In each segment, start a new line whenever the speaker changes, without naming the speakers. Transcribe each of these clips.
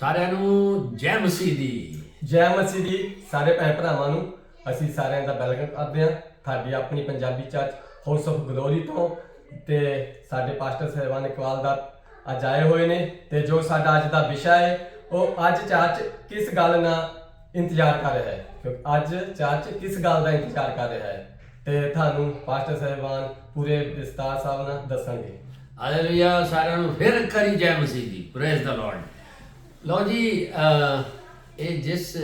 ਸਾਰਿਆਂ ਨੂੰ ਜੈ ਮਸੀਹ ਦੀ।
ਜੈ ਮਸੀਹ ਦੀ ਸਾਰੇ ਭੈਣ ਭਰਾਵਾਂ ਨੂੰ ਅਸੀਂ ਸਾਰਿਆਂ ਦਾ ਵੈਲਕਮ ਕਰਦੇ ਹਾਂ। ਤੁਹਾਡੀ ਆਪਣੀ Punjabi church house of glory ਤੋਂ ਤੇ ਸਾਡੇ ਪਾਸਟਰ ਸਹਿਬਾਨ ਇਕਬਾਲ ਦਾ ਅੱਜ ਆਏ ਹੋਏ ਨੇ ਤੇ ਜੋ ਸਾਡਾ ਅੱਜ ਦਾ ਵਿਸ਼ਾ ਹੈ ਉਹ ਅੱਜ ਚਰਚ ਕਿਸ ਗੱਲ ਨਾਲ ਇੰਤਜ਼ਾਰ ਕਰ ਰਿਹਾ ਹੈ? ਕਿਉਂਕਿ ਅੱਜ ਚਰਚ ਕਿਸ ਗੱਲ ਦਾ ਇੰਤਜ਼ਾਰ ਕਰ ਰਿਹਾ ਹੈ? ਤੇ ਤੁਹਾਨੂੰ ਪਾਸਟਰ ਸਹਿਬਾਨ ਪੂਰੇ ਵਿਸਤਾਰ ਸਾਹਿਬ ਨਾਲ ਦੱਸਣਗੇ
ਹਾਲੇਲੂਇਆ ਸਾਰਿਆਂ ਨੂੰ ਫਿਰ ਕਰੀ ਜੈ ਮਸੀਹ ਦੀ ਪ੍ਰੇਜ਼ ਦਾ ਲਾਰਡ। ਲਓ ਜੀ ਇਹ ਜਿਸ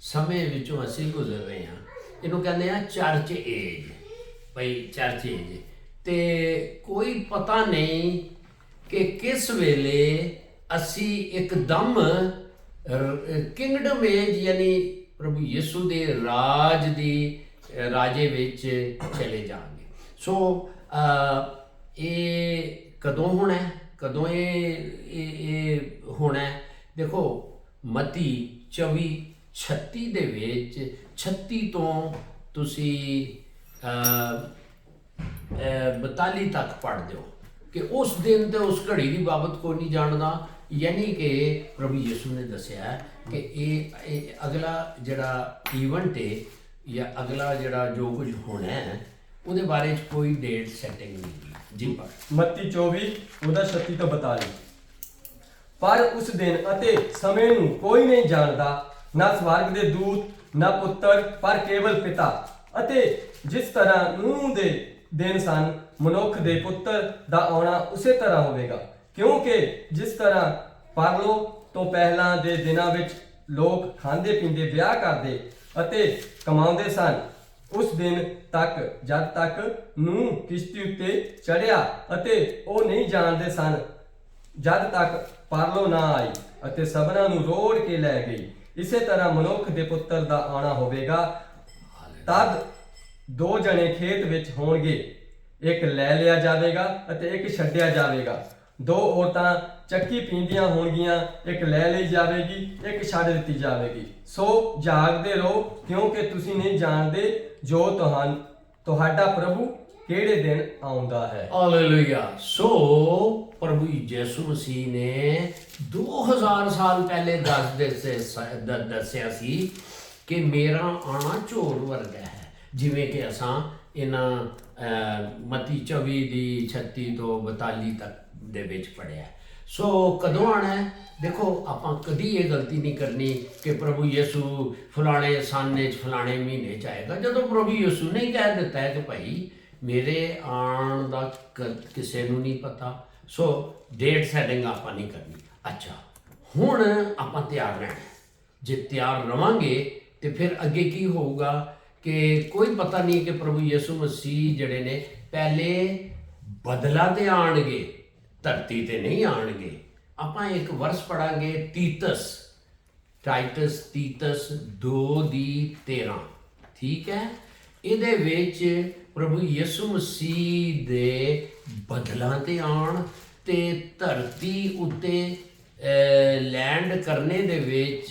ਸਮੇਂ ਵਿੱਚੋਂ ਅਸੀਂ ਗੁਜ਼ਰ ਰਹੇ ਹਾਂ, ਇਹਨੂੰ ਕਹਿੰਦੇ ਆ ਚਰਚ ਏਜ। ਭਈ ਚਰਚ ਏਜ। ਤੇ ਕੋਈ ਪਤਾ ਨਹੀਂ ਕਿ ਕਿਸ ਵੇਲੇ ਅਸੀਂ ਇੱਕਦਮ ਕਿੰਗਡਮ ਏਜ ਯਾਨੀ ਪ੍ਰਭੂ ਯਿਸੂ ਦੇ ਰਾਜ ਦੀ ਰਾਜੇ ਵਿੱਚ ਚਲੇ ਜਾਵਾਂਗੇ ਸੋ ਇਹ ਕਦੋਂ ਹੋਣਾ ਹੈ? ਕਦੋਂ ਇਹ ਇਹ ਇਹ ਹੋਣਾ ਦੇਖੋ, ਮਤੀ 24 36 ਦੇ ਵਿੱਚ 36 ਤੋਂ ਤੁਸੀਂ ਅ 42 ਤੱਕ ਪੜ੍ਹ ਦਿਓ। ਕਿ ਉਸ ਦਿਨ ਤੇ ਉਸ ਘੜੀ ਦੀ ਬਾਬਤ ਕੋਈ ਨਹੀਂ ਜਾਣਦਾ। ਯਾਨੀ ਕਿ ਪ੍ਰਭੂ ਯਿਸੂ ਨੇ ਦੱਸਿਆ ਕਿ ਇਹ ਅਗਲਾ ਜਿਹੜਾ ਈਵੈਂਟ ਹੈ ਜਾਂ ਅਗਲਾ ਜਿਹੜਾ ਜੋ ਕੁਝ ਹੋਣਾ ਹੈ, ਉਹਦੇ ਬਾਰੇ 'ਚ ਕੋਈ ਡੇਟ ਸੈਟਿੰਗ ਨਹੀਂ। ਜੀ
ਮੱਤੀ 24 ਉਹਦਾ 36 ਤੋਂ 42 ਪਰ ਉਸ ਦਿਨ ਅਤੇ ਸਮੇਂ ਨੂੰ ਕੋਈ ਨਹੀਂ ਜਾਣਦਾ, ਨਾ ਸਵਰਗ ਦੇ ਦੂਤ, ਨਾ ਪੁੱਤਰ, ਪਰ ਕੇਵਲ ਪਿਤਾ। ਅਤੇ ਜਿਸ ਤਰ੍ਹਾਂ ਨੂਹ ਦੇ ਦਿਨ ਸਨ, ਮਨੁੱਖ ਦੇ ਪੁੱਤਰ ਦਾ ਆਉਣਾ ਉਸੇ ਤਰ੍ਹਾਂ ਹੋਵੇਗਾ। ਕਿਉਂਕਿ ਜਿਸ ਤਰ੍ਹਾਂ ਪਰਲੋ ਤੋਂ ਪਹਿਲਾਂ ਦੇ ਦਿਨਾਂ ਵਿੱਚ ਲੋਕ ਖਾਂਦੇ ਪੀਂਦੇ ਵਿਆਹ ਕਰਦੇ ਅਤੇ ਕਮਾਉਂਦੇ ਸਨ ਉਸ ਦਿਨ ਤੱਕ, ਜਦ ਤੱਕ ਨੂੰ ਕਿਸ਼ਤੀ ਉੱਤੇ ਚੜਿਆ ਅਤੇ ਉਹ ਨਹੀਂ ਜਾਣਦੇ ਸਨ, ਜਦ ਤੱਕ ਪਰਲੋ ਨਾ ਆਈ ਅਤੇ ਸਭਨਾਂ ਨੂੰ ਰੋੜ ਕੇ ਲੈ ਗਈ, ਇਸੇ ਤਰ੍ਹਾਂ ਮਨੁੱਖ ਦੇ ਪੁੱਤਰ ਦਾ ਆਣਾ ਹੋਵੇਗਾ। ਤਦ ਦੋ ਜਣੇ ਖੇਤ ਵਿੱਚ ਹੋਣਗੇ, ਇੱਕ ਲੈ ਲਿਆ ਜਾਵੇਗਾ ਅਤੇ ਇੱਕ ਛੱਡਿਆ ਜਾਵੇਗਾ। ਦੋ ਔਰਤਾਂ ਚੱਕੀ ਪੀਂਦੀਆਂ ਹੋਣਗੀਆਂ, ਇੱਕ ਲੈ ਲਈ ਜਾਵੇਗੀ, ਇੱਕ ਛੱਡ ਦਿੱਤੀ ਜਾਵੇਗੀ। ਸੋ ਜਾਗਦੇ ਰਹੋ, ਕਿਉਂਕਿ ਤੁਸੀਂ ਨਹੀਂ ਜਾਣਦੇ ਜੋ ਤੁਹਾਨ, ਤੁਹਾਡਾ ਪ੍ਰਭੂ ਕਿਹੜੇ ਦਿਨ ਆਉਂਦਾ ਹੈ।
ਹਾਲੇਲੂਇਆ ਸੋ ਪ੍ਰਭੂ ਯਿਸੂ ਮਸੀਹ ਨੇ 2000 ਸਾਲ ਪਹਿਲੇ ਦੱਸ ਦਿੱਤੇ ਦੱਸਿਆ ਸੀ ਕਿ ਮੇਰਾ ਆਣਾ ਝੋਰ ਵਰਗਾ ਹੈ। ਜਿਵੇਂ ਕਿ ਅਸਾਂ ਇਹਨਾਂ ਮਤੀ 24 ਦੀ 36 ਤੋਂ 42 ਤੱਕ ਦੇ ਵਿੱਚ ਪੜਿਆ। ਸੋ ਕਦੋਂ ਆਣਾ ਦੇਖੋ, ਆਪਾਂ ਕਦੀ ਇਹ ਗਲਤੀ ਨਹੀਂ ਕਰਨੀ ਕਿ ਪ੍ਰਭੂ ਯਿਸੂ ਫਲਾਣੇ ਸਾਨੇ ਚ, ਫਲਾਣੇ ਮਹੀਨੇ ਚ ਆਏਗਾ। ਜਦੋਂ ਪ੍ਰਭੂ ਯਿਸੂ ਨੇ ਕਹਿ ਦਿੱਤਾ ਹੈ ਕਿ ਭਾਈ, ਮੇਰੇ ਆਉਣ ਦਾ ਕ- ਕਿਸੇ ਨੂੰ ਨਹੀਂ ਪਤਾ। ਸੋ ਡੇਟ ਸੈਟਿੰਗ ਆਪਾਂ ਨਹੀਂ ਕਰਨੀ। ਅੱਛਾ, ਹੁਣ ਆਪਾਂ ਤਿਆਰ ਰਹਿਣਾ ਜੇ ਤਿਆਰ ਰਵਾਂਗੇ, ਤੇ ਫਿਰ ਅੱਗੇ ਕੀ ਹੋਊਗਾ ਕਿ ਕੋਈ ਪਤਾ ਨਹੀਂ ਕਿ ਪ੍ਰਭੂ ਯਿਸੂ ਮਸੀਹ ਜਿਹੜੇ ਨੇ, ਪਹਿਲੇ ਬਦਲਾ ਤੇ ਆਣਗੇ ਧਰਤੀ ਤੇ ਨਹੀਂ ਆਣਗੇ ਆਪਾਂ ਇੱਕ ਵਰਸ ਪੜਾਂਗੇ ਤੀਤਸ। ਟਾਈਟਸ ਤੀਤਸ 2 ਦੀ 13 ਠੀਕ ਹੈ? ਇਹਦੇ ਵਿੱਚ ਪ੍ਰਭੂ ਯਿਸੂ ਮਸੀਹ ਦੇ ਬਦਲਾਂ ਤੇ ਆਣ ਤੇ ਧਰਤੀ ਉੱਤੇ ਲੈਂਡ ਕਰਨੇ ਦੇ ਵਿੱਚ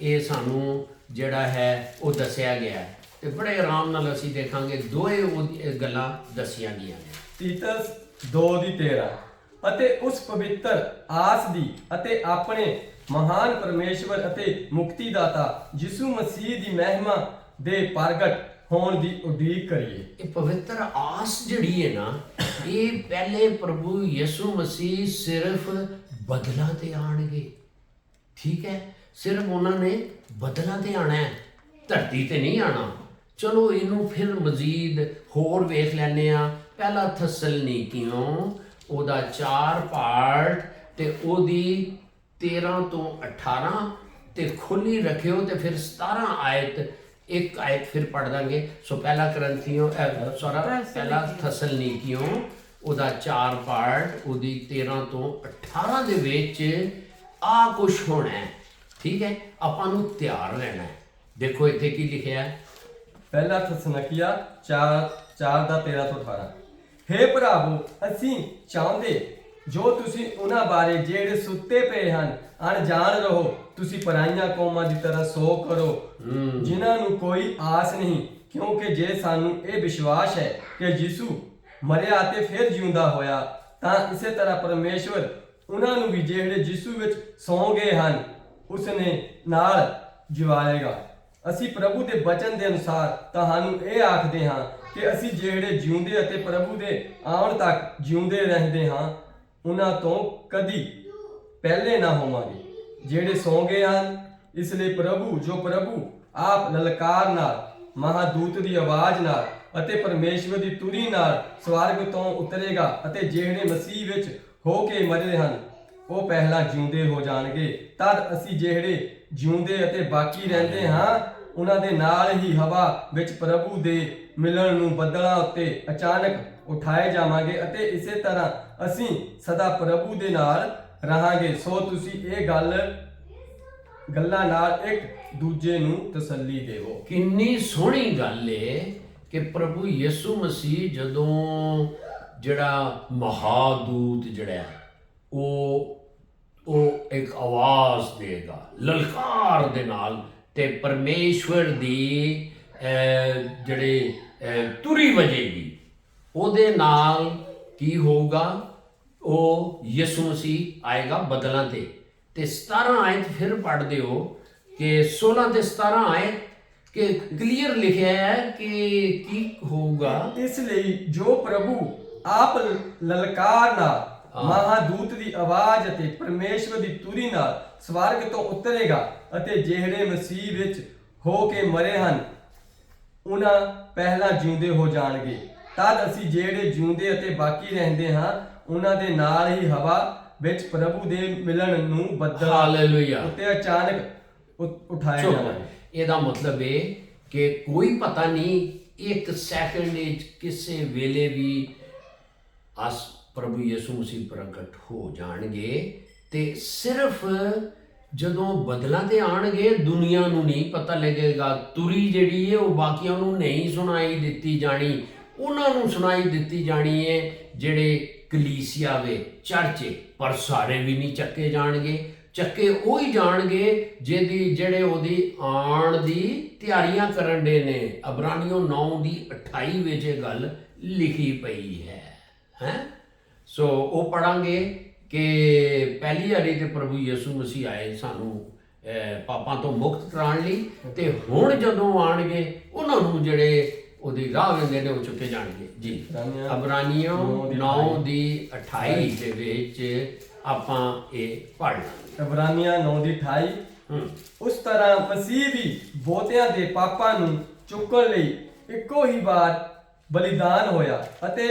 ਇਹ ਸਾਨੂੰ ਜਿਹੜਾ ਹੈ, ਉਹ ਦੱਸਿਆ ਗਿਆ। ਹੈ ਤੇ ਬੜੇ ਆਰਾਮ ਨਾਲ ਅਸੀਂ ਦੇਖਾਂਗੇ ਦੋਏ ਉਹਦੀ- ਗੱਲਾਂ ਦੱਸੀਆਂ ਗਈਆਂ ਨੇ।
ਤੀਤਸ 2 ਦੀ 13 ਅਤੇ ਉਸ ਪਵਿੱਤਰ ਆਸ ਦੀ ਅਤੇ ਆਪਣੇ ਮਹਾਨ ਪਰਮੇਸ਼ਵਰ ਅਤੇ ਮੁਕਤੀ ਮੁਕਤੀਦਾਤਾ ਯਿਸੂ ਮਸੀਹ ਦੀ ਮਹਿਮਾ ਦੇ ਪ੍ਰਗਟ ਹੋਣ ਦੀ ਉਡੀਕ ਕਰੀਏ।
ਇਹ ਪਵਿੱਤਰ ਆਸ ਜਿਹੜੀ ਹੈ ਨਾ, ਇਹ ਪਹਿਲੇ ਪ੍ਰਭੂ ਯਿਸੂ ਮਸੀਹ ਸਿਰਫ ਬਦਲਾ ਤੇ ਆਣਗੇ। ਠੀਕ ਹੈ? ਸਿਰਫ ਉਹਨਾਂ ਨੇ ਬਦਲਾ ਤੇ ਆਣਾ ਹੈ, ਧਰਤੀ ਤੇ ਨਹੀਂ ਆਣਾ। ਚਲੋ, ਇਹਨੂੰ ਫਿਰ ਮਜ਼ੀਦ ਹੋਰ ਵੇਖ ਲੈਨੇ ਆ ਪਹਿਲਾ ਕਿਉਂ ਉਹਦਾ 4 ਪਾਰਟ ਤੇ ਉਹਦੀ 13 ਤੋਂ 18 ਤੇ ਖੁੱਲੀ ਰੱਖਿਓ ਤੇ ਫਿਰ 17 ਆਇਤ ਇੱਕ ਆਇਤ ਫਿਰ ਪੜ ਦਾਂਗੇ। ਸੋ ਪਹਿਲਾ ਕਰੰਥੀਓ ਸੋਰਾ ਪਹਿਲਾ ਥਸਲਨੀਕੀਓ ਉਹਦਾ 4 ਪਾਰਟ ਉਹਦੀ 13 ਤੋਂ 18 ਦੇ ਵਿੱਚ ਆ ਕੁਝ ਹੋਣਾ ਹੈ। ਠੀਕ ਹੈ? ਆਪਾਂ ਨੂੰ ਤਿਆਰ ਰਹਿਣਾ ਹੈ। ਦੇਖੋ ਇੱਥੇ ਕੀ ਲਿਖਿਆ ਹੈ।
ਪਹਿਲਾ ਥਸਨਕੀਆ 4 4 ਦਾ 13 ਤੋਂ 18 ਹੇ ਭਰਾਵੋ ਅਸੀਂ ਚਾਹੁੰਦੇ ਜੋ ਤੁਸੀਂ ਉਹਨਾਂ ਬਾਰੇ ਜਿਹੜੇ ਸੁੱਤੇ ਪਏ ਹਨ ਅਣਜਾਣ ਰਹੋ। ਤੁਸੀਂ ਪਰਾਈਆਂ ਕੌਮਾਂ ਦੀ ਤਰ੍ਹਾਂ ਸੋ ਕਰੋ। ਜਿਨ੍ਹਾਂ ਨੂੰ ਕੋਈ ਆਸ ਨਹੀਂ ਕਿਉਂਕਿ ਜੇ ਸਾਨੂੰ ਇਹ ਵਿਸ਼ਵਾਸ ਹੈ ਕਿ ਯਿਸੂ ਮਰਿਆ ਤੇ ਫਿਰ ਜਿਉਂਦਾ ਹੋਇਆ ਤਾਂ ਇਸੇ ਤਰ੍ਹਾਂ ਪਰਮੇਸ਼ਵਰ ਉਹਨਾਂ ਨੂੰ ਵੀ ਜਿਹੜੇ ਯਿਸੂ ਵਿੱਚ ਸੌਂ ਗਏ ਹਨ ਉਸ ਨੇ ਨਾਲ ਜਿਵਾਏਗਾ। ਅਸੀਂ ਪ੍ਰਭੂ ਦੇ ਬਚਨ ਦੇ ਅਨੁਸਾਰ ਤੁਹਾਨੂੰ ਇਹ ਆਖਦੇ ਹਾਂ ਕਿ ਅਸੀਂ ਜਿਹੜੇ ਜਿਉਂਦੇ ਅਤੇ ਪ੍ਰਭੂ ਦੇ ਆਉਣ ਤੱਕ ਜਿਉਂਦੇ ਰਹਿੰਦੇ ਹਾਂ, ਉਹਨਾਂ ਤੋਂ ਕਦੀ ਪਹਿਲੇ ਨਾ ਹੋਵਾਂਗੇ। ਜਿਹੜੇ ਸੌਂ ਗਏ ਹਨ, ਇਸ ਲਈ ਪ੍ਰਭੂ, ਜੋ ਪ੍ਰਭੂ ਆਪ ਲਲਕਾਰ ਨਾਲ, ਮਹਾਦੂਤ ਦੀ ਆਵਾਜ਼ ਨਾਲ ਅਤੇ ਪਰਮੇਸ਼ਵਰ ਦੀ ਤੁਰੀ ਨਾਲ ਸਵਰਗ ਤੋਂ ਉਤਰੇਗਾ ਅਤੇ ਜਿਹੜੇ ਮਸੀਹ ਵਿੱਚ ਹੋ ਕੇ ਮਰੇ ਹਨ, ਉਹ ਪਹਿਲਾਂ ਜਿਉਂਦੇ ਹੋ ਜਾਣਗੇ। ਤਦ ਅਸੀਂ ਜਿਹੜੇ ਜਿਉਂਦੇ ਅਤੇ ਬਾਕੀ ਰਹਿੰਦੇ ਹਾਂ ਉਹਨਾਂ ਦੇ ਨਾਲ ਹੀ ਹਵਾ ਵਿੱਚ ਪ੍ਰਭੂ ਦੇ ਮਿਲਣ ਨੂੰ ਬੱਦਲਾਂ ਉੱਤੇ ਅਚਾਨਕ ਉਠਾਏ ਜਾਵਾਂਗੇ ਅਤੇ ਇਸੇ ਤਰ੍ਹਾਂ ਅਸੀਂ ਸਦਾ ਪ੍ਰਭੂ ਦੇ ਨਾਲ ਰਹਾਂਗੇ। ਸੋ ਤੁਸੀਂ ਇਹ ਗੱਲ, ਗੱਲਾਂ ਨਾਲ ਇੱਕ ਦੂਜੇ ਨੂੰ ਤਸੱਲੀ ਦੇਵੋ।
ਕਿੰਨੀ ਸੋਹਣੀ ਗੱਲ ਏ ਕਿ ਪ੍ਰਭੂ ਯਿਸੂ ਮਸੀਹ ਜਦੋਂ ਜਿਹੜਾ ਮਹਾਦੂਤ ਜਿਹੜਾ ਉਹ ਉਹ ਇੱਕ ਆਵਾਜ਼ ਦੇਗਾ, ਲਲਕਾਰ ਦੇ ਨਾਲ ਤੇ ਪਰਮੇਸ਼ਵਰ ਦੀ ਜਿਹੜੇ ਤੁਰੀ ਵਜੇਗੀ, ਉਹਦੇ ਨਾਲ ਕੀ ਹੋਊਗਾ? ਉਹ ਯਿਸੂ ਮਸੀਹ ਆਏਗਾ ਬਦਲਾਂ ਤੇ। ਤੇ 17 ਆਇਤ ਫਿਰ ਪੜ੍ਹਦੇ ਹੋ ਕਿ 16 ਤੇ 17 ਆਇਤ ਕਿ ਕਲੀਅਰ ਲਿਖਿਆ ਹੈ ਕਿ ਕੀ ਹੋਊਗਾ?
ਇਸ ਲਈ ਜੋ ਪ੍ਰਭੂ ਆਪ ਲਲਕਾਰ ਨਾਲ ਮਹਾਦੂਤ ਦੀ ਆਵਾਜ਼ ਅਤੇ ਪਰਮੇਸ਼ਵਰ ਦੀ ਤੁਰੀ ਨਾਲ ਸਵਰਗ ਤੋਂ ਉਤਰੇਗਾ ਅਤੇ ਜਿਹੜੇ ਮਸੀਹ ਵਿੱਚ ਹੋ ਕੇ ਮਰੇ ਹਨ ਉਹਨਾਂ ਪਹਿਲਾਂ ਜਿਉਂਦੇ ਹੋ ਜਾਣਗੇ। ਤਦ ਅਸੀਂ ਜਿਹੜੇ ਜਿਉਂਦੇ ਅਤੇ ਬਾਕੀ ਰਹਿੰਦੇ ਹਾਂ ਉਹਨਾਂ ਦੇ ਨਾਲ ਹੀ ਹਵਾ ਵਿੱਚ ਪ੍ਰਭੂ ਦੇ ਮਿਲਣ ਨੂੰ ਬੱਦਲ
ਹਾਲੇਲੂਇਆ।
ਉੱਤੇ ਅਚਾਨਕ ਉ- ਉਠਾਏ
ਚੁੱਪ।
ਜਾਣਗੇ
ਇਹਦਾ ਮਤਲਬ ਇਹ ਕਿ ਕੋਈ ਪਤਾ ਨਹੀਂ ਇੱਕ ਸੈਕਿੰਡ ਵਿੱਚ ਕਿਸੇ ਵੇਲੇ ਵੀ ਅਸ ਪ੍ਰਭੂ ਯਿਸੂ ਮਸੀਹ ਪ੍ਰਗਟ ਹੋ ਜਾਣਗੇ ਤੇ ਸਿਰਫ ਜਦੋਂ ਬਦਲਾਂ ਤੇ ਆਣਗੇ ਦੁਨੀਆ ਨੂੰ ਨਹੀਂ ਪਤਾ ਲੱਗੇਗਾ। ਤੁਰੀ ਜਿਹੜੀ ਹੈ ਉਹ ਬਾਕੀਆਂ ਨੂੰ ਨਹੀਂ ਸੁਣਾਈ ਦਿੱਤੀ ਜਾਣੀ। ਉਹਨਾਂ ਨੂੰ ਸੁਣਾਈ ਦਿੱਤੀ ਜਾਣੀ ਹੈ ਜਿਹੜੇ ਕਲੀਸਿਆ ਵੇ ਚਰਚੇ ਪਰ ਸਾਰੇ ਵੀ ਨਹੀਂ ਚੱਕੇ ਜਾਣਗੇ। ਚੱਕੇ ਉਹ ਹੀ ਜਾਣਗੇ ਜਿਹਦੀ, ਜਿਹੜੇ ਉਹਦੀ ਆਣ ਦੀ ਤਿਆਰੀਆਂ ਕਰਨ ਦੇ ਨੇ। ਅਬਰਾਨੀਓ 9 ਦੀ 28 ਵਿੱਚ ਇਹ ਗੱਲ ਲਿਖੀ ਪਈ ਹੈ। ਹੈ? ਸੋ ਉਹ ਪੜਾਂਗੇ ਕਿ ਪਹਿਲੀ ਵਾਰੀ ਤੇ ਪ੍ਰਭੂ ਯਿਸੂ ਮਸੀਹ ਆਏ ਸਾਨੂੰ ਪਾਪਾਂ ਤੋਂ ਮੁਕਤ ਕਰਾਉਣ ਲਈ ਤੇ ਹੁਣ ਜਦੋਂ ਆਣਗੇ ਉਹਨਾਂ ਨੂੰ ਜਿਹੜੇ ਉਹਦੀ ਰਾਹ ਲੈਂਦੇ ਨੇ ਉਹ ਚੁੱਕੇ ਜਾਣਗੇ। ਜੀ। ਅਬਰਾਨੀਓ
ਦੀ
9 ਦੀ 28 ਦੇ ਵਿੱਚ ਆਪਾਂ ਇਹ ਪੜ੍ਹ ਲਾਂਗੇ।
ਇਬਰਾਨੀਆਂ 9 ਦੀ 28
ਹੂੰ।
ਉਸ ਤਰ੍ਹਾਂ ਮਸੀਹ ਵੀ ਬਹੁਤਿਆਂ ਦੇ ਪਾਪਾਂ ਨੂੰ ਚੁੱਕਣ ਲਈ ਇੱਕੋ ਹੀ ਵਾਰ ਬਲੀਦਾਨ ਹੋਇਆ ਅਤੇ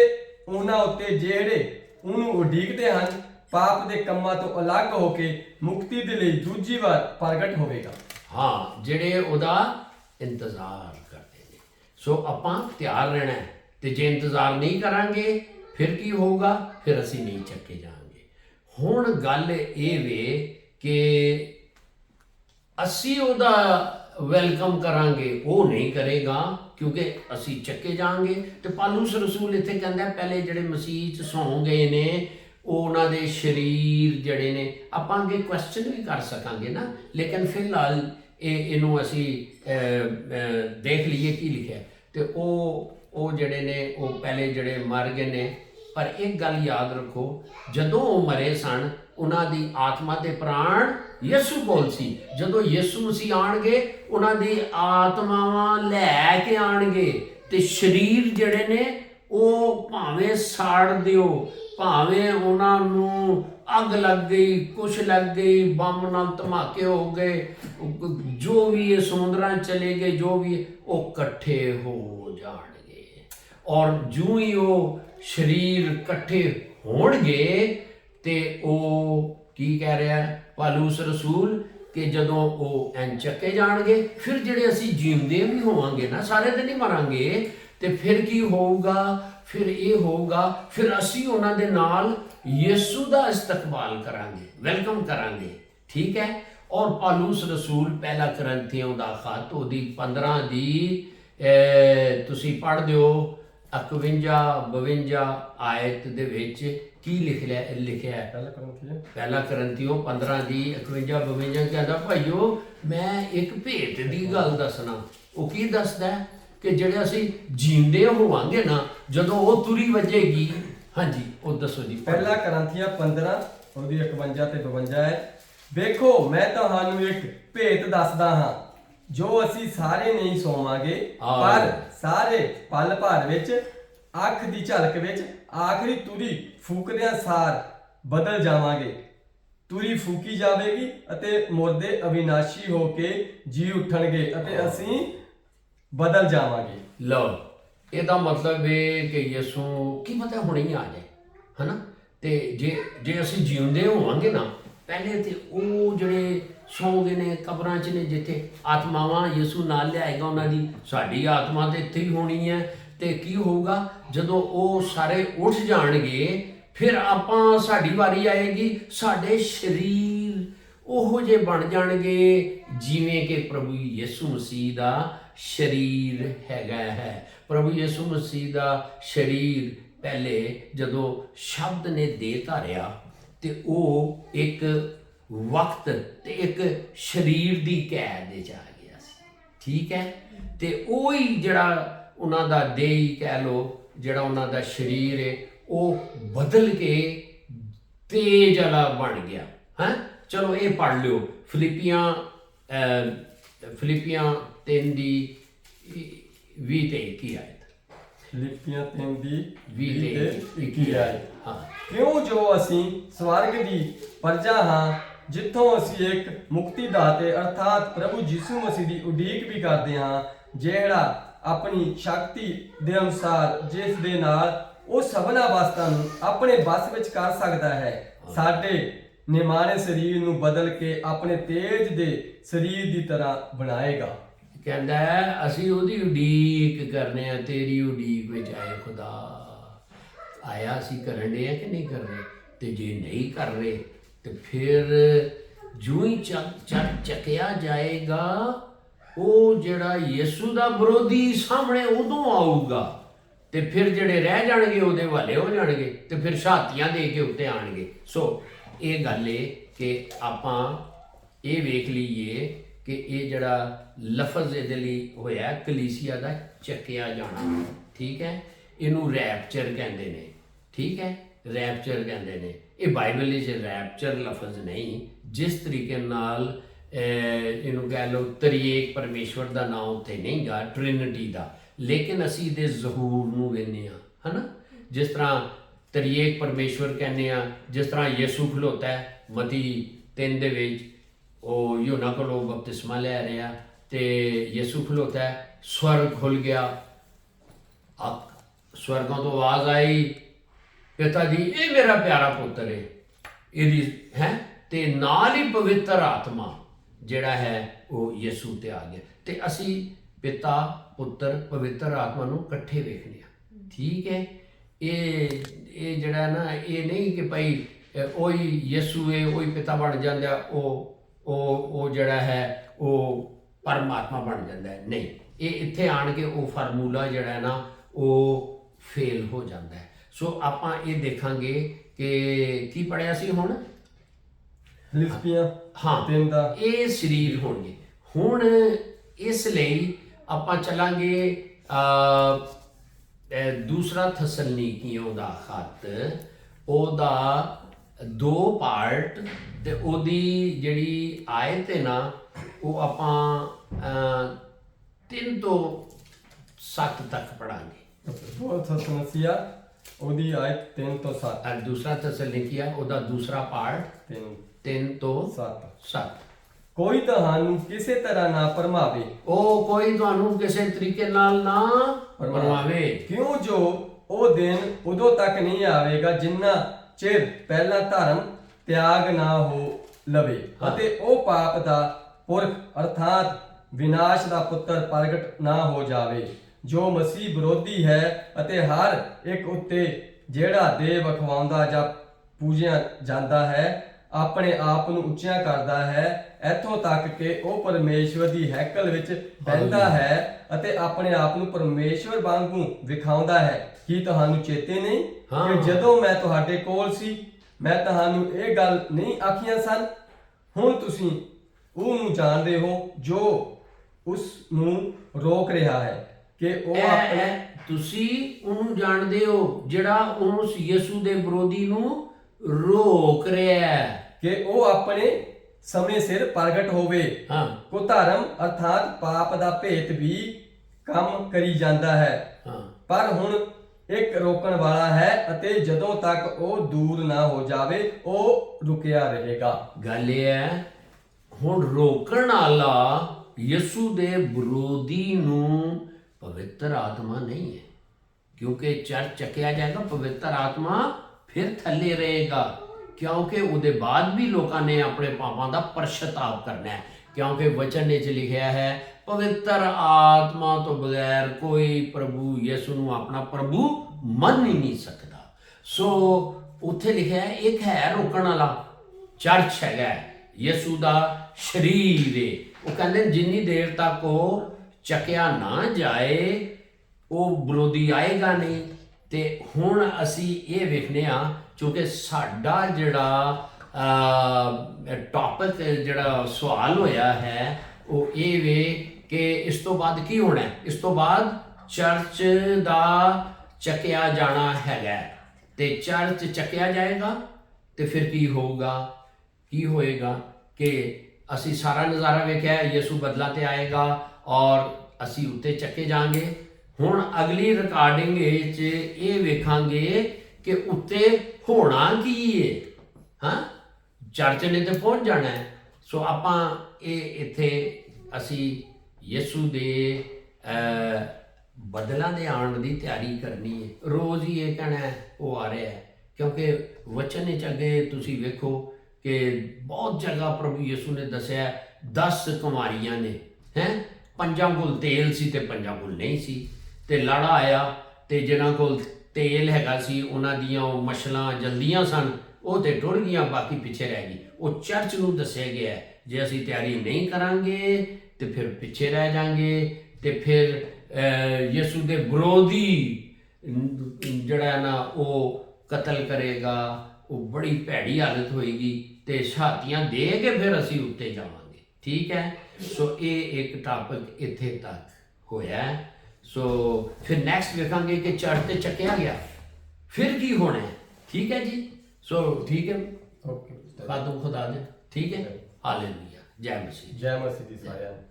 ਉਹਨਾਂ ਉੱਤੇ ਜਿਹੜੇ ਉਹਨੂੰ ਉਡੀਕਦੇ ਹਨ, ਪਾਪ ਦੇ ਕੰਮਾਂ ਤੋਂ ਅਲੱਗ ਹੋ ਕੇ ਮੁਕਤੀ ਦੇ ਲਈ ਦੂਜੀ ਵਾਰ ਪ੍ਰਗਟ ਹੋਵੇਗਾ।
ਹਾਂ, ਜਿਹੜੇ ਉਹਦਾ ਇੰਤਜ਼ਾਰ ਕਰਦੇ ਨੇ। ਸੋ ਆਪਾਂ ਤਿਆਰ ਰਹਿਣਾ ਹੈ ਤੇ ਜੇ ਇੰਤਜ਼ਾਰ ਨਹੀਂ ਕਰਾਂਗੇ, ਫਿਰ ਕੀ ਹੋਊਗਾ? ਫਿਰ ਅਸੀਂ ਨਹੀਂ ਚੱਕੇ ਜਾਵਾਂਗੇ। ਹੁਣ ਗੱਲ ਇਹ ਵੇ ਕਿ ਅਸੀਂ ਉਹਦਾ ਵੈਲਕਮ ਕਰਾਂਗੇ, ਉਹ ਨਹੀਂ ਕਰੇਗਾ, ਕਿਉਂਕਿ ਅਸੀਂ ਚੱਕੇ ਜਾਾਂਗੇ ਤੇ ਪਾਲੂਸ ਰਸੂਲ ਇੱਥੇ ਕਹਿੰਦਾ ਪਹਿਲੇ ਜਿਹੜੇ ਮਸੀਹ ਚ ਸੌਂ ਗਏ ਨੇ, ਉਹ ਉਹਨਾਂ ਦੇ ਸਰੀਰ ਜਿਹੜੇ ਨੇ, ਆਪਾਂ ਅੱਗੇ ਕੁਐਸਚਨ ਵੀ ਕਰ ਸਕਾਂਗੇ ਨਾ ਲੇਕਿਨ ਫਿਲਹਾਲ ਇਹ, ਇਹਨੂੰ ਅਸੀਂ ਦੇਖ ਲਈਏ ਕੀ ਲਿਖਿਆ ਹੈ। ਤੇ ਉਹ ਉਹ ਜਿਹੜੇ ਨੇ, ਉਹ ਪਹਿਲੇ ਜਿਹੜੇ ਮਰ ਗਏ ਨੇ, ਪਰ ਇੱਕ ਗੱਲ ਯਾਦ ਰੱਖੋ, ਜਦੋਂ ਉਹ ਮਰੇ ਸਨ, ਉਹਨਾਂ ਦੀ ਆਤਮਾ ਤੇ ਪ੍ਰਾਣ ਯਿਸੂ ਕੋਲ ਸੀ। ਜਦੋਂ ਯਿਸੂ ਮਸੀਹ ਆਣਗੇ, ਉਹਨਾਂ ਦੀ ਆਤਮਾਵਾਂ ਲੈ ਕੇ ਆਣਗੇ ਤੇ ਸਰੀਰ ਜਿਹੜੇ ਨੇ, ਉਹ ਭਾਵੇਂ ਸਾੜ ਦਿਓ, ਭਾਵੇਂ ਉਹਨਾਂ ਨੂੰ ਅੱਗ ਲੱਗ ਗਈ, ਕੁਛ ਲੱਗ ਗਈ, ਬੰਬ ਨਾਲ ਧਮਾਕੇ ਹੋ ਗਏ, ਜੋ ਵੀ ਇਹ ਸਮੁੰਦਰਾਂ ਚਲੇ ਗਏ, ਜੋ ਵੀ ਉਹ ਇਕੱਠੇ ਹੋ ਜਾਣਗੇ। ਔਰ ਜੂ ਹੀ ਉਹ ਸਰੀਰ ਇਕੱਠੇ ਹੋਣਗੇ ਤੇ ਉਹ ਕੀ ਕਹਿ ਰਿਹਾ ਪਾਲੂਸ ਰਸੂਲ ਕਿ ਜਦੋਂ ਉਹ ਐਂ ਚੱਕੇ ਜਾਣਗੇ ਫਿਰ ਜਿਹੜੇ ਅਸੀਂ ਜਿਉਂਦੇ ਵੀ ਹੋਵਾਂਗੇ ਨਾ ਸਾਰੇ ਤੇ ਨਹੀਂ ਮਰਾਂਗੇ ਤੇ ਫਿਰ ਕੀ ਹੋਊਗਾ? ਫਿਰ ਇਹ ਹੋਊਗਾ ਫਿਰ ਅਸੀਂ ਉਹਨਾਂ ਦੇ ਨਾਲ ਯਿਸੂ ਦਾ ਇਸਤਕਬਾਲ ਕਰਾਂਗੇ ਵੈਲਕਮ ਕਰਾਂਗੇ ਠੀਕ ਹੈ? ਔਰ ਪਾਲੂਸ ਰਸੂਲ ਪਹਿਲਾ ਕਰੰਥੀਆਂ ਦਾ ਖਤ ਉਹਦੀ 15 ਦੀ ਅਹ, ਤੁਸੀਂ ਪੜ੍ਹਦੇ ਹੋ 51 52 ਆਇਤ ਦੇ ਵਿੱਚ ਕੀ ਲਿਖ ਲਿਆ ਲਿਖਿਆ ਹੈ?
ਪਹਿਲਾ ਕਰੰਥੀ ਹੈ
ਪਹਿਲਾ ਕਰੰਤੀਓ 15 ਦੀ 51 52 ਕਹਿੰਦਾ ਭਾਈਓ ਮੈਂ ਇੱਕ ਭੇਤ ਦੀ ਗੱਲ ਦੱਸਣਾ। ਉਹ ਕੀ ਦੱਸਦਾ? ਕਿ ਜਿਹੜੇ ਅਸੀਂ ਜੀਂਦੇ ਹੋਵਾਂਗੇ ਨਾ ਜਦੋਂ ਉਹ ਤੁਰੀ ਵੱਜੇਗੀ। ਹਾਂਜੀ ਉਹ ਦੱਸੋ ਜੀ।
ਪਹਿਲਾ ਕਰੰਥੀਆਂ 15 ਉਹਦੀ 51 ਤੇ 52 ਹੈ। ਵੇਖੋ ਮੈਂ ਤੁਹਾਨੂੰ ਇੱਕ ਭੇਤ ਦੱਸਦਾ ਹਾਂ। ਜੋ ਅਸੀਂ ਸਾਰੇ ਨਹੀਂ ਸੋਵਾਂਗੇ। ਪਰ ਸਾਰੇ ਪਲ ਭਰ ਵਿੱਚ ਅੱਖ ਦੀ ਝਲਕ ਵਿੱਚ ਆਖਰੀ ਤੁਰੀ ਫੂਕਦਿਆਂ ਸਾਰ ਬਦਲ ਜਾਵਾਂਗੇ। ਤੁਰੀ ਫੂਕੀ ਜਾਵੇਗੀ ਅਤੇ ਮੁਰਦੇ ਅਵਿਨਾਸ਼ੀ ਹੋ ਕੇ ਜੀ ਉੱਠਣਗੇ ਅਤੇ ਅਸੀਂ ਬਦਲ ਜਾਵਾਂਗੇ।
ਲਓ ਇਹਦਾ ਮਤਲਬ ਇਹ ਕਿ ਯਿਸੂ ਕੀ ਪਤਾ ਹੁਣੇ ਹੀ ਆ ਜਾਏ ਹਨਾ? ਤੇ ਜੇ ਜੇ ਅਸੀਂ ਜਿਉਂਦੇ ਹੋਵਾਂਗੇ ਨਾ ਪਹਿਲੇ ਤੇ ਉਹ ਜਿਹੜੇ ਸੌਂ ਗਏ ਨੇ ਕਬਰਾਂ 'ਚ ਨੇ ਜਿੱਥੇ ਆਤਮਾਵਾਂ ਯਿਸੂ ਨਾਲ ਲਿਆਏਗਾ ਉਹਨਾਂ ਦੀ ਸਾਡੀ ਆਤਮਾ ਤੇ ਇੱਥੇ ਹੀ ਹੋਣੀ ਹੈ। ਤੇ ਕੀ ਹੋਊਗਾ? ਜਦੋਂ ਉਹ ਸਾਰੇ ਉੱਠ ਜਾਣਗੇ, ਫਿਰ ਆਪਾਂ ਸਾਡੀ ਵਾਰੀ ਆਏਗੀ, ਸਾਡੇ ਸਰੀਰ ਉਹੋ ਜੇ ਬਣ ਜਾਣਗੇ, ਜਿਵੇਂ ਕਿ ਪ੍ਰਭੂ ਯਿਸੂ ਮਸੀਹ ਦਾ ਸਰੀਰ ਹੈਗਾ ਹੈ। ਪ੍ਰਭੂ ਯਿਸੂ ਮਸੀਹ ਦਾ ਸਰੀਰ ਪਹਿਲੇ ਜਦੋਂ ਸ਼ਬਦ ਨੇ ਦੇ ਧਾਰਿਆ, ਤੇ ਉਹ ਇੱਕ ਵਕਤ ਤੇ ਇੱਕ ਸਰੀਰ ਦੀ ਕੈਦ ਦੇ ਆ ਗਿਆ ਸੀ। ਠੀਕ ਹੈ? ਤੇ ਉਹ ਹੀ ਜਿਹੜਾ ਉਹਨਾਂ ਦਾ ਦੇਹੀ ਕਹਿ ਲੋ ਜਿਹੜਾ ਉਹਨਾਂ ਦਾ ਸਰੀਰ ਹੈ ਉਹ ਬਦਲ ਕੇ ਤੇਜ ਵਾਲਾ ਬਣ ਗਿਆ। ਹੈ? ਚਲੋ ਇਹ ਪੜ੍ਹ ਲਿਓ। ਫਿਲਿਪੀਆਂ ਫਿਲਿਪੀਆਂ 3 ਦੀ 20 ਤੇ 21 ਆਇਤ।
ਲਿਪੀਆਂ 3 ਦੀ
20 ਤੇ 21
21 ਆਏ
ਆਇਤ। ਹਾਂ।
ਕਿਉਂ ਜੋ ਅਸੀਂ ਸਵਰਗ ਦੀ ਪਰਜਾ ਹਾਂ ਜਿੱਥੋਂ ਅਸੀਂ ਇੱਕ ਮੁਕਤੀ ਦਾਤੇ ਅਰਥਾਤ ਪ੍ਰਭੂ ਯਿਸੂ ਮਸੀਹ ਦੀ ਉਡੀਕ ਵੀ ਕਰਦੇ ਹਾਂ ਜਿਹੜਾ ਆਪਣੀ ਸ਼ਕਤੀ ਦੇ ਅਨੁਸਾਰ ਜਿਸ ਦੇ ਨਾਲ ਉਹ ਸਭਨਾ ਵਸਤਾਂ ਨੂੰ ਆਪਣੇ ਬਸ ਵਿੱਚ ਕਰ ਸਕਦਾ ਹੈ। ਸਾਡੇ ਨਿਮਾਣੇ ਸਰੀਰ ਨੂੰ ਬਦਲ ਕੇ ਆਪਣੇ ਤੇਜ ਦੇ ਸਰੀਰ ਦੀ ਤਰ੍ਹਾਂ ਬਣਾਏਗਾ।
ਕਹਿੰਦਾ ਅਸੀਂ ਉਹਦੀ ਉਡੀਕ ਕਰਨੇ ਆ, ਤੇਰੀ ਉਡੀਕ ਵਿੱਚ ਆਏ ਖੁਦਾ। ਆਇਆ ਅਸੀਂ ਕਰਨ ਦੇ ਆ ਕਿ ਨਹੀਂ ਕਰ ਰਹੇ ਤੇ ਜੇ ਨਹੀਂ ਕਰ ਰਹੇ, ਤੇ ਫਿਰ ਜੂ ਹੀ ਚੱਕ ਚੱਕਿਆ ਜਾਏਗਾ। ਉਹ ਜਿਹੜਾ ਯਿਸੂ ਦਾ ਵਿਰੋਧੀ ਸਾਹਮਣੇ ਉਦੋਂ ਆਊਗਾ ਤੇ ਫਿਰ ਜਿਹੜੇ ਰਹਿ ਜਾਣਗੇ ਉਹਦੇ ਵਾਲੇ ਹੋ ਜਾਣਗੇ ਤੇ ਫਿਰ ਛਾਤੀਆਂ ਦੇ ਕੇ ਉੱਤੇ ਆਣਗੇ। ਸੋ ਇਹ ਗੱਲ ਏ ਕਿ ਆਪਾਂ ਇਹ ਵੇਖ ਲਈਏ ਕਿ ਇਹ ਜਿਹੜਾ ਲਫ਼ਜ਼ ਇਹਦੇ ਲਈ ਹੋਇਆ ਕਲੀਸੀਆ ਦਾ ਚੱਕਿਆ ਜਾਣਾ। ਠੀਕ ਹੈ? ਇਹਨੂੰ ਰੈਪਚਰ ਕਹਿੰਦੇ ਨੇ। ਠੀਕ ਹੈ? ਰੈਪਚਰ ਕਹਿੰਦੇ ਨੇ। ਇਹ ਬਾਈਬਲ ਵਿੱਚ ਰੈਪਚਰ ਲਫ਼ਜ਼ ਨਹੀਂ। ਜਿਸ ਤਰੀਕੇ ਨਾਲ ਇਹਨੂੰ ਕਹਿ ਲਓ ਤਰੀਏਕ ਪਰਮੇਸ਼ਵਰ ਦਾ ਨਾਮ ਉੱਥੇ ਨਹੀਂ ਗਾ ਟ੍ਰਿਨਿਟੀ ਦਾ। ਲੇਕਿਨ ਅਸੀਂ ਇਹਦੇ ਜ਼ਹੂਰ ਨੂੰ ਵੇਖਦੇ ਹਾਂ, ਹਨਾ? ਜਿਸ ਤਰ੍ਹਾਂ ਤਰੀਏਕ ਪਰਮੇਸ਼ਵਰ ਕਹਿੰਦੇ ਆ ਜਿਸ ਤਰ੍ਹਾਂ ਯਿਸੂ ਖਲੋਤਾ ਹੈ, ਮਤੀ 3 ਦੇ ਵਿੱਚ, ਉਹ ਯੋਨਾ ਕੋਲੋਂ ਬਪਤਿਸਮਾ ਲੈ ਰਿਹਾ ਤੇ ਯਿਸੂ ਖਲੋਤਾ ਹੈ, ਸਵਰਗ ਖੁੱਲ ਗਿਆ। ਅਕ ਸਵਰਗੋਂ ਤੋਂ ਆਵਾਜ਼ ਆਈ, ਪਿਤਾ ਜੀ, ਇਹ ਮੇਰਾ ਪਿਆਰਾ ਪੁੱਤਰ ਹੈ। ਇਹਦੀ, ਹੈ? ਤੇ ਨਾਲ ਹੀ ਪਵਿੱਤਰ ਆਤਮਾ। ਜਿਹੜਾ ਹੈ ਉਹ ਯਿਸੂ ਤੇ ਆ ਗਿਆ। ਤੇ ਅਸੀਂ ਪਿਤਾ, ਪੁੱਤਰ, ਪਵਿੱਤਰ ਆਤਮਾ ਨੂੰ ਇਕੱਠੇ ਵੇਖਦੇ ਆ ਠੀਕ ਹੈ? ਇਹ ਇਹ ਜਿਹੜਾ ਨਾ, ਇਹ ਨਹੀਂ ਕਿ ਭਾਈ ਉਹੀ ਯਿਸੂ ਹੈ ਉਹੀ ਪਿਤਾ ਬਣ ਜਾਂਦਾ, ਉਹ ਉਹ ਉਹ ਜਿਹੜਾ ਹੈ, ਉਹ ਪਰਮਾਤਮਾ ਬਣ ਜਾਂਦਾ ਹੈ। ਨਹੀਂ, ਇਹ ਇੱਥੇ ਆਣ ਕੇ ਉਹ ਫਾਰਮੂਲਾ ਜਿਹੜਾ ਹੈ ਨਾ, ਉਹ ਫੇਲ ਹੋ ਜਾਂਦਾ ਹੈ। ਸੋ ਆਪਾਂ ਇਹ ਦੇਖਾਂਗੇ ਕਿ ਕੀ ਪੜਿਆ ਸੀ ਹੁਣ?
ਲਿਪੀਆਂ
ਹਾਂ
ਤਿੰਨ ਦਾ
ਇਹ ਸਰੀਰ ਹੋਣਗੇ। ਹੁਣ ਇਸ ਲਈ ਆਪਾਂ ਚੱਲਾਂਗੇ ਆ ਦੂਸਰਾ ਥਸਲਨੀਕੀਓ ਦਾ ਖੱਤ। ਉਹਦਾ ਦੋ ਪਾਰਟ ਤੇ ਉਹਦੀ ਜਿਹੜੀ ਆਇਤ ਹੈ ਨਾ ਉਹ ਆਪਾਂ ਤਿੰਨ ਤੋਂ ਸੱਤ ਤੱਕ ਪੜਾਂਗੇ
ਬਹੁਤ ਸਮੱਸਿਆ ਉਹਦੀ ਆਇਤ 3 ਤੋਂ 7
ਔਰ ਦੂਸਰਾ ਥਸਲਨੀਕੀਆ ਉਹਦਾ ਦੂਸਰਾ ਪਾਰਟ
3
ਤਿੰਨ ਤੋਂ
7
ਸੱਤ
ਕੋਈ ਤੁਹਾਨੂੰ ਕਿਸੇ ਤਰ੍ਹਾਂ ਨਾ ਪਰਮਾਵੇ
ਉਹ ਕੋਈ ਤੁਹਾਨੂੰ ਕਿਸੇ ਤਰੀਕੇ ਨਾਲ ਨਾ ਪਰਵਾਵੇ
ਕਿਉਂ ਜੋ ਉਹ ਦਿਨ ਉਦੋਂ ਤੱਕ ਨਹੀਂ ਆਵੇਗਾ ਜਿੰਨਾ ਚਿਰ ਪਹਿਲਾ ਧਰਮ ਤਿਆਗ ਨਾ ਹੋ ਲਵੇ। ਅਤੇ ਉਹ ਪਾਪ ਦਾ ਪੁਰਖ ਅਰਥਾਤ ਵਿਨਾਸ਼ ਦਾ ਪੁੱਤਰ ਪ੍ਰਗਟ ਨਾ ਹੋ ਜਾਵੇ ਜੋ ਮਸੀਹ ਵਿਰੋਧੀ ਹੈ ਅਤੇ ਹਰ ਇੱਕ ਉੱਤੇ ਜਿਹੜਾ ਦੇਹ ਵਖਵਾਉਂਦਾ ਜਾਂ ਪੂਜਿਆ ਜਾਂਦਾ ਹੈ ਆਪਣੇ ਆਪ ਨੂੰ ਉੱਚਾ ਕਰਦਾ ਹੈ ਇੱਥੋਂ ਤੱਕ ਕਿ ਉਹ ਪਰਮੇਸ਼ਵਰ ਦੀ ਹੈਕਲ ਵਿੱਚ ਬਹਿੰਦਾ ਹੈ ਅਤੇ ਆਪਣੇ ਆਪ ਨੂੰ ਪਰਮੇਸ਼ਵਰ ਵਾਂਗੂ ਵਿਖਾਉਂਦਾ ਹੈ। ਕੀ ਤੁਹਾਨੂੰ ਚੇਤੇ ਨਹੀਂ। ਕਿ ਜਦੋਂ ਮੈਂ ਤੁਹਾਡੇ ਕੋਲ ਸੀ ਮੈਂ ਤੁਹਾਨੂੰ ਇਹ ਗੱਲ ਨਹੀਂ ਆਖੀਆਂ ਸਨ? ਹੁਣ ਤੁਸੀਂ ਉਹ ਨੂੰ ਜਾਣਦੇ ਹੋ ਜੋ ਉਸ ਨੂੰ ਰੋਕ ਰਿਹਾ ਹੈ ਕਿ ਉਹ ਆਪਣੇ
ਤੁਸੀਂ ਉਹਨੂੰ ਜਾਣਦੇ ਹੋ ਜਿਹੜਾ ਉਸ ਯਿਸੂ ਦੇ ਵਿਰੋਧੀ ਨੂੰ ਰੋਕ ਰਿਹਾ ਹੈ।
ਕਿ ਉਹ ਆਪਣੇ ਸਮੇਂ ਸਿਰ ਪ੍ਰਗਟ ਹੋਵੇ।
ਹਾਂ।
ਕੋ ਧਰਮ ਅਰਥਾਤ ਪਾਪ ਦਾ ਭੇਤ ਵੀ ਕੰਮ ਕਰੀ ਜਾਂਦਾ ਹੈ।
ਹਾਂ।
ਪਰ ਹੁਣ ਇੱਕ ਰੋਕਣ ਵਾਲਾ ਹੈ ਅਤੇ ਜਦੋਂ ਤੱਕ ਉਹ ਦੂਰ ਨਾ ਹੋ ਜਾਵੇ ਉਹ ਰੁਕਿਆ ਰਹੇਗਾ।
ਗੱਲ ਇਹ ਹੈ ਹੁਣ ਰੋਕਣ ਵਾਲਾ ਯਿਸੂ ਦੇ ਵਿਰੋਧੀ ਨੂੰ ਪਵਿੱਤਰ ਆਤਮਾ ਨਹੀਂ ਹੈ। ਕਿਉਂਕਿ ਚਰਚ ਚੱਕਿਆ ਜਾਏਗਾ ਪਵਿੱਤਰ ਆਤਮਾ ਫਿਰ ਥੱਲੇ ਰਹੇਗਾ। ਕਿਉਂਕਿ ਉਹਦੇ ਬਾਅਦ ਵੀ ਲੋਕਾਂ ਨੇ ਆਪਣੇ ਪਾਪਾਂ ਦਾ ਪਰਸ਼ਤਾਪ ਕਰਨਾ ਹੈ। ਕਿਉਂਕਿ ਵਚਨ ਵਿੱਚ ਲਿਖਿਆ ਹੈ ਪਵਿੱਤਰ ਆਤਮਾ ਤੋਂ ਬਗੈਰ ਕੋਈ ਪ੍ਰਭੂ ਯਿਸੂ ਨੂੰ ਆਪਣਾ ਪ੍ਰਭੂ ਮੰਨ ਹੀ ਨਹੀਂ ਸਕਦਾ। ਸੋ ਉੱਥੇ ਲਿਖਿਆ ਹੈ ਇੱਕ ਹੈ ਰੋਕਣ ਵਾਲਾ ਚਰਚ ਹੈਗਾ ਹੈ, ਯਿਸੂ ਦਾ ਸਰੀਰ ਹੈ ਉਹ ਕਹਿੰਦੇ ਜਿੰਨੀ ਦੇਰ ਤੱਕ ਉਹ ਚੱਕਿਆ ਨਾ ਜਾਏ ਉਹ ਵਿਰੋਧੀ ਆਏਗਾ ਨਹੀਂ। ਤੇ ਹੁਣ ਅਸੀਂ ਇਹ ਵੇਖਨੇ ਆ ਕਿਉਂਕਿ ਸਾਡਾ ਜਿਹੜਾ ਟੌਪਿਕ ਜਿਹੜਾ ਸਵਾਲ ਹੋਇਆ ਹੈ ਉਹ ਇਹ ਵੇ ਕਿ ਇਸ ਤੋਂ ਬਾਅਦ ਕੀ ਹੋਣਾ ਹੈ? ਇਸ ਤੋਂ ਬਾਅਦ ਚਰਚ ਦਾ ਚੱਕਿਆ ਜਾਣਾ ਹੈਗਾ ਹੈ। ਤੇ ਚਰਚ ਚੱਕਿਆ ਜਾਏਗਾ ਤੇ ਫਿਰ ਕੀ ਹੋਊਗਾ? ਕੀ ਹੋਏਗਾ ਕਿ ਅਸੀਂ ਸਾਰਾ ਨਜ਼ਾਰਾ ਵੇਖਿਆ ਹੈ, ਯਿਸੂ ਬਦਲਾ ਤੇ ਆਏਗਾ ਔਰ ਅਸੀਂ ਉੱਤੇ ਚੱਕੇ ਜਾਾਂਗੇ ਹੁਣ ਅਗਲੀ ਰਿਕਾਰਡਿੰਗ ਵਿੱਚ ਇਹ ਵੇਖਾਂਗੇ ਕਿ ਉੱਤੇ ਹੋਣਾ ਕੀ ਹੈ? ਹਾਂ ਚਰਚ ਨੇ ਤੇ ਪਹੁੰਚ ਜਾਣਾ ਹੈ। ਸੋ ਆਪਾਂ ਇਹ ਇੱਥੇ ਅਸੀਂ ਯਿਸੂ ਦੇ ਅਹ, ਬਦਲਾਂ ਦੇ ਆਉਣ ਦੀ ਤਿਆਰੀ ਕਰਨੀ ਹੈ। ਰੋਜ਼ ਹੀ ਇਹ ਕਹਿਣਾ ਉਹ ਆ ਰਿਹਾ ਹੈ। ਕਿਉਂਕਿ ਵਚਨ ਵਿੱਚ ਅੱਗੇ ਤੁਸੀਂ ਵੇਖੋ ਕਿ ਬਹੁਤ ਜਗ੍ਹਾ ਪ੍ਰਭੂ ਯਿਸੂ ਨੇ ਦੱਸਿਆ 10 ਕੁਮਾਰੀਆਂ ਨੇ। ਹੈ? ਪੰਜਾਂ ਕੋਲ ਤੇਲ ਸੀ ਤੇ ਪੰਜਾਂ ਕੋਲ ਨਹੀਂ ਸੀ। ਤੇ ਲੜਾ ਆਇਆ ਤੇ ਜਿਨ੍ਹਾਂ ਕੋਲ ਤੇਲ ਹੈਗਾ ਸੀ ਉਹਨਾਂ ਦੀਆਂ ਉਹ ਮਸ਼ਲਾਂ ਜਲਦੀਆਂ ਸਨ ਉਹ ਤੇ ਟੁੱਟ ਗਈਆਂ ਬਾਕੀ ਪਿੱਛੇ ਰਹਿ ਗਈ। ਉਹ ਚਰਚ ਨੂੰ ਦੱਸਿਆ ਗਿਆ ਹੈ, ਜੇ ਅਸੀਂ ਤਿਆਰੀ ਨਹੀਂ ਕਰਾਂਗੇ ਤੇ ਫਿਰ ਪਿੱਛੇ ਰਹਿ ਜਾਾਂਗੇ ਤੇ ਫਿਰ ਯਿਸੂ ਦੇ ਵਿਰੋਧੀ ਅਮ, ਜਿਹੜਾ ਨਾ ਉਹ ਕਤਲ ਕਰੇਗਾ ਉਹ ਬੜੀ ਭੈੜੀ ਹਾਲਤ ਹੋਏਗੀ ਤੇ ਛਾਤੀਆਂ ਦੇ ਕੇ ਫਿਰ ਅਸੀਂ ਉੱਤੇ ਜਾਵਾਂਗੇ। ਠੀਕ ਹੈ? ਸੋ ਇਹ ਇੱਕ ਟਾਪਿਕ ਇੱਥੇ ਤੱਕ ਹੋਇਆ ਸੋ ਫਿਰ ਨੈਕਸਟ ਵੇਖਾਂਗੇ ਕਿ ਚੜ੍ਹ ਤੇ ਚੱਕਿਆ ਗਿਆ। ਫਿਰ ਕੀ ਹੋਣਾ ਹੈ? ਠੀਕ ਹੈ ਜੀ? ਸੋ ਠੀਕ ਹੈ।
ਓਕੇ
ਖਾਤਮ ਖੁਦਾ ਦੇ। ਠੀਕ ਹੈ? ਹਾਲੇਲੂਇਆ ਜੈ ਮਸੀਹ।
ਜੈ ਮਸੀਹ ਦੀ ਸਾਰਿਆਂ ਨੂੰ।